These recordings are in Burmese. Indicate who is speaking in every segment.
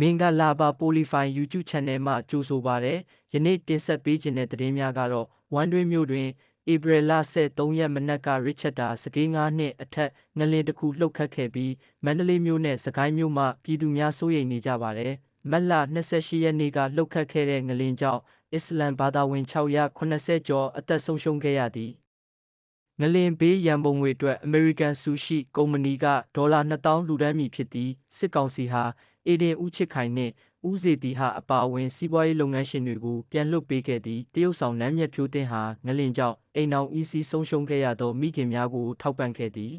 Speaker 1: မင်္ဂလာပါ Polify YouTube Channel မှာကြိုဆိုပါရစေ။ယနေ့တင်ဆက်ပေးခြင်းတဲ့သတင်းများကတော့ဝမ်တွင်းမြို့တွင်ဧပြီလ23ရက်မနက်ကရစ်ချက်တာစကေး9နှစ်အထက်ငလင်တစ်ခုလှုပ်ခတ်ခဲ့ပြီးမန္တလေးမြို့နဲ့စကိုင်းမြို့မှပြည်သူများစိုးရိမ်နေကြပါတယ်။မတ်လ28ရက်နေ့ကလှုပ်ခတ်ခဲ့တဲ့ငလင်ကြောင့်အစ္စလမ်ဘာသာဝင်680ကျော်အသက်ဆုံးရှုံးခဲ့ရသည်။ ငလင်ဘေးရန်ပုံငွေအတွက် American Sushi ကုမ္ပဏီကဒေါ်လာ2000လူဒန်းမီဖြစ်သည်စစ်ကောင်စီဟာအေဒင်ဦးချစ်ခိုင်နှင့်ဦးစေတီဟာအပါအဝင်စီးပွားရေးလုပ်ငန်းရှင်တွေကိုပြန်လွှတ်ပေးခဲ့သည့်တရုတ်ဆောင်နမ်းမြတ်ဖြိုးတင်ဟာငလင်ကြောင့်အိမ်အောင်အီစီဆုံးရှုံးခဲ့ရသောမိခင်များကိုထောက်ပံ့ခဲ့သည်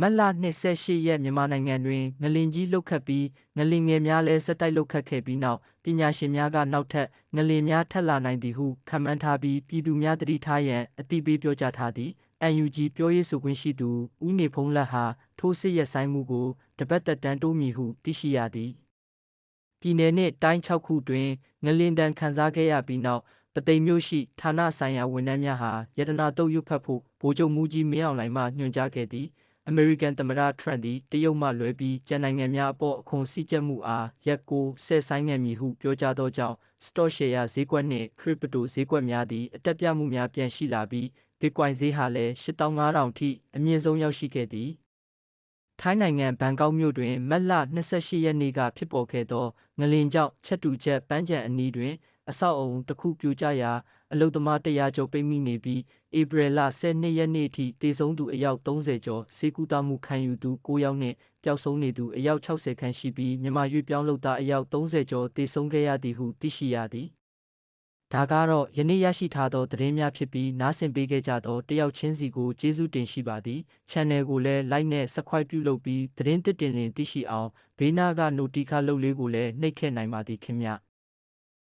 Speaker 1: မတ်လ28ရက်မြန်မာနိုင်ငံတွင်ငလင်ကြီးလှုပ်ခတ်ပြီးငလင်ငယ်များလည်းဆက်တိုက်လှုပ်ခတ်ခဲ့ပြီးနောက်ပညာရှင်များကနောက်ထပ်ငလင်များထပ်လာနိုင်သည်ဟုခန့်မှန်းထားပြီးပြည်သူများတတိထားရန်အတိပေးပြောကြားထားသည် UNG ပြောရေးဆိုခွင့်ရှိသူဦးနေဖုံးလက်ဟာထိုးစစ်ရဆိုင်မှုကိုတပတ်သက်တမ်းတိုးမီဟုသိရှိရသည်ပြည်내နှင့်တိုင်း6ခုတွင်ငလင်တန်ခန်းစားခဲ့ရပြီးနောက်ပသိမ်မြို့ရှိဌာနဆိုင်ရာဝန်ထမ်းများဟာယတနာတုတ်ရွတ်ဖတ်ဖို့ဗိုလ်ချုပ်မူကြီးမင်းအောင်လှိုင်မှညွှန်ကြားခဲ့သည် အမေရိကန်သမ္မတထရန့်သည်တရုတ်မှလွဲပြီးကျန်နိုင်ငံများအပေါ်အခွန်စည်းကျပ်မှုအားရက်ကိုဆဲဆိုင်ငံ့မည်ဟုပြောကြားသောကြောင့် stock share ဈေးကွက်နှင့် crypto ဈေးကွက်များသည်အတက်ပြမှုများပြန်ရှိလာပြီး Bitcoin ဈေးဟာလည်း8500ထိအမြင့်ဆုံးရောက်ရှိခဲ့သည်ထိုင်းနိုင်ငံဘန်ကောက်မြို့တွင်မတ်လ28ရက်နေ့ကဖြစ်ပေါ်ခဲ့သောငလင်ကြောင့်ချက်တူချက်ပန်းချံအနီးတွင် အဆောက်အုံတစ်ခုပြိုကျရာ အလုသမားတရာကျော်ပိတ်မိနေပြီးဧပြီလ12ရက်နေ့ထိတေဆုံးသူအယောက်30ကျော်စေကူတာမှုခံယူသူ9ယောက်နှင့်ပျောက်ဆုံးနေသူအယောက်60ခန့်ရှိပြီးမြန်မာရွေပြောင်းလုပ်သားအယောက်30ကျော်တေဆုံးခဲ့ရသည်ဟုသိရှိရသည်ဒါကတော့ယနေ့ရရှိထားသောသတင်းများဖြစ်ပြီးနားဆင်ပေးခဲ့ကြသောတယောက်ချင်းစီကိုကျေးဇူးတင်ရှိပါသည် channel ကိုလည်း like နဲ့ subscribe ပြုလုပ်ပြီးသတင်းသစ်တင်လင်သိရှိအောင်ဘေးနားက notification လုပ်လေးကိုလည်းနှိပ်ခဲ့နိုင်ပါသည်ခင်ဗျ